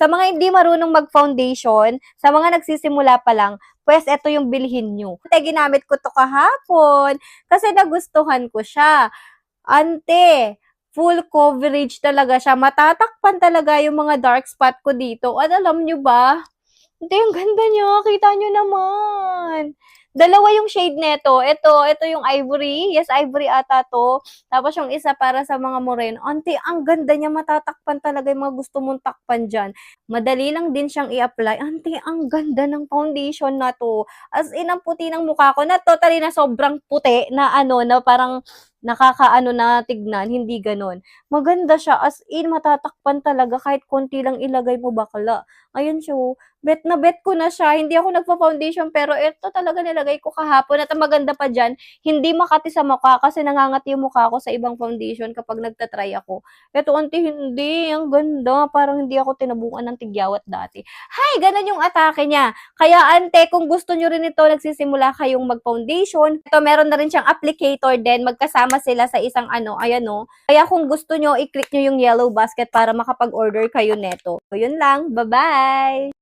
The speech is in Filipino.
Sa mga hindi marunong mag-foundation, sa mga nagsisimula pa lang, pues ito yung bilhin nyo. Ante, ginamit ko to kahapon kasi nagustuhan ko siya. Ante, full coverage talaga siya. Matatakpan talaga yung mga dark spot ko dito. At alam nyo ba? Ante, ang ganda niya. Kita nyo naman. Dalawa yung shade nito. Ito, ito yung ivory. Yes, ivory ata to. Tapos yung isa para sa mga moreno. Ante, ang ganda niya. Matatakpan talaga yung mga gusto mong takpan dyan. Madali lang din siyang i-apply. Ante, ang ganda ng foundation na to. As in, ang puti ng mukha ko na totally na sobrang puti na ano, na parang nakakaano na tignan. Hindi ganon. Maganda siya. As in, matatakpan talaga. Kahit konti lang ilagay mo bakla. Ayun siya. Oh. Bet na bet ko na siya. Hindi ako nagpa-foundation pero ito talaga nilagay ko kahapon. At ang maganda pa dyan, hindi makati sa mukha kasi nangangati yung mukha ko sa ibang foundation kapag nagtatry ako. Ito, ante, hindi. Ang ganda. Parang hindi ako tinabukan ng tigyawat dati. Hay, ganun yung atake niya. Kaya, ante, kung gusto nyo rin ito, nagsisimula kayong mag-foundation. Ito, meron na rin siyang applicator din. Magkasama sila sa isang ano, ayan o. Kaya kung gusto nyo, i-click nyo yung yellow basket para makapag-order kayo neto. So, yun lang. Bye-bye!